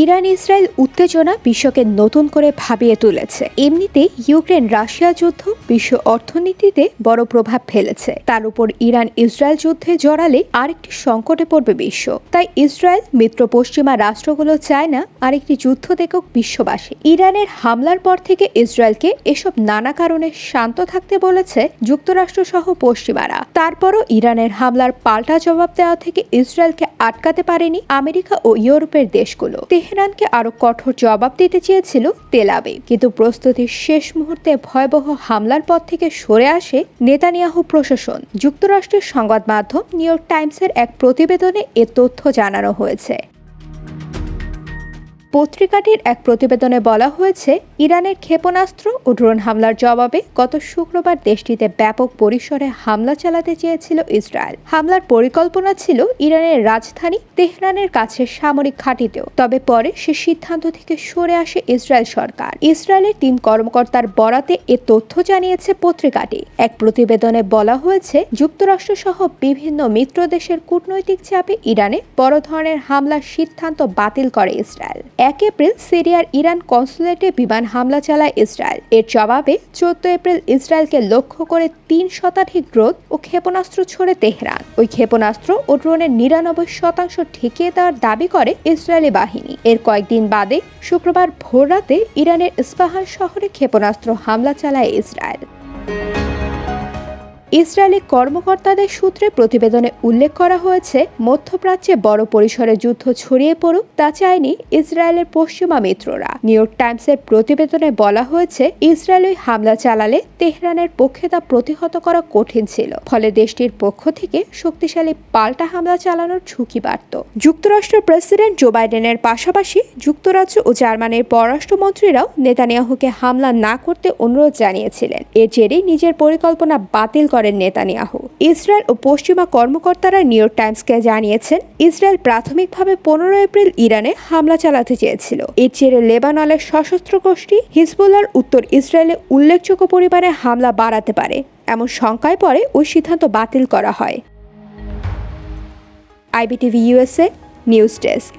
Iran Israel উত্তেজনা বিশ্বকে নতুন করে ভাবিয়ে তুলেছে। এমনিতেই ইউক্রেন রাশিয়া যুদ্ধ বিশ্ব অর্থনীতিতে বড় প্রভাব ফেলেছে। তার উপর ইরান ইসরায়েল যুদ্ধে জড়ালে আরেকটি সংকটে পড়বে বিশ্ব। তাই ইসরায়েল, মিত্র পশ্চিমা রাষ্ট্রগুলো চায় না আরেকটি যুদ্ধ দেখুক বিশ্ববাসী। ইরানের হামলার পর থেকে ইসরায়েলকে এসব নানা কারণে শান্ত থাকতে বলেছে যুক্তরাষ্ট্র সহ পশ্চিমারা। তারপরও ইরানের হামলার পাল্টা জবাব দেওয়া থেকে ইসরায়েলকে আটকাতে পারেনি আমেরিকা ও ইউরোপের দেশগুলো। তেহরানকে আরও কঠোর জবাব দিতে চেয়েছিল তেলাবে কিন্তু প্রস্তুতির শেষ মুহূর্তে ভয়াবহ হামলার পথ থেকে সরে আসে নেতানিয়াহু প্রশাসন। যুক্তরাষ্ট্রের সংবাদ মাধ্যম নিউ ইয়র্ক টাইমসের এক প্রতিবেদনে এ তথ্য জানানো হয়েছে। পত্রিকাটির এক প্রতিবেদনে বলা হয়েছে, ইরানের ক্ষেপণাস্ত্র ও ড্রোন হামলার জবাবে গত শুক্রবার দেশটিতে ব্যাপক পরিসরে হামলা চালাতে চেয়েছিল ইসরায়েল। হামলার পরিকল্পনা ছিল ইরানের রাজধানী তেহরানের কাছে সামরিক ঘাঁটিতেও, তবে পরে সে সিদ্ধান্ত থেকে সরে আসে ইসরায়েল সরকার। ইসরায়েলের তিন কর্মকর্তার বরাতে এ তথ্য জানিয়েছে পত্রিকাটি। এক প্রতিবেদনে বলা হয়েছে যুক্তরাষ্ট্র সহ বিভিন্ন মিত্র দেশের কূটনৈতিক চাপে ইরানে বড় ধরনের হামলার সিদ্ধান্ত বাতিল করে ইসরায়েল। এক এপ্রিল সিরিয়ার ইরান কনসুলেটে বিমান হামলা চালায় ইসরায়েল। এর জবাবে চোদ্দ এপ্রিল ইসরায়েলকে লক্ষ্য করে তিন শতাধিক ড্রোন ও ক্ষেপণাস্ত্র ছড়ে তেহরান। ওই ক্ষেপণাস্ত্র ও ড্রোনের নিরানব্বই শতাংশ ঠেকিয়ে দেওয়ার দাবি করে ইসরায়েলি বাহিনী। এর কয়েকদিন বাদে শুক্রবার ভোররাতে ইরানের ইস্পাহান শহরে ক্ষেপণাস্ত্র হামলা চালায় ইসরায়েল। ইসরায়েলি কর্মকর্তাদের সূত্রে প্রতিবেদনে উল্লেখ করা হয়েছে, মধ্যপ্রাচ্যে বড় পরিসরে যুদ্ধ ছড়িয়ে পড়ুক, তা চায়নি ইসরায়েলের পশ্চিমা মিত্ররা। নিউ ইয়র্ক টাইমসের প্রতিবেদনে বলা হয়েছে, ইসরায়েল ওই হামলা চালালে তেহরানের পক্ষে তা প্রতিহত করা কঠিন ছিল। ফলে দেশটির পক্ষ থেকে শক্তিশালী পাল্টা হামলা চালানোর ঝুঁকি বাড়ত। যুক্তরাষ্ট্রের প্রেসিডেন্ট জো বাইডেনের পাশাপাশি যুক্তরাজ্য ও জার্মানির পররাষ্ট্রমন্ত্রীরাও নেতানিয়াহুকে হামলা না করতে অনুরোধ জানিয়েছিলেন। এর জেরেই নিজের পরিকল্পনা বাতিল করেন নেতানিয়াহু। ইসরায়েল ও পশ্চিমা কর্মকর্তারা নিউ টাইমসকে জানিয়েছেন, ইসরায়েল প্রাথমিকভাবে পনেরো এপ্রিল ইরানে হামলা চালাতে চেয়েছিল। এর জেরে লেবাননের সশস্ত্র গোষ্ঠী হিজবুল্লার উত্তর ইসরায়েলে উল্লেখযোগ্য পরিমাণে হামলা বাড়াতে পারে, এমন শঙ্কায় পরে ওই সিদ্ধান্ত বাতিল করা হয়। IBTV USA news desk.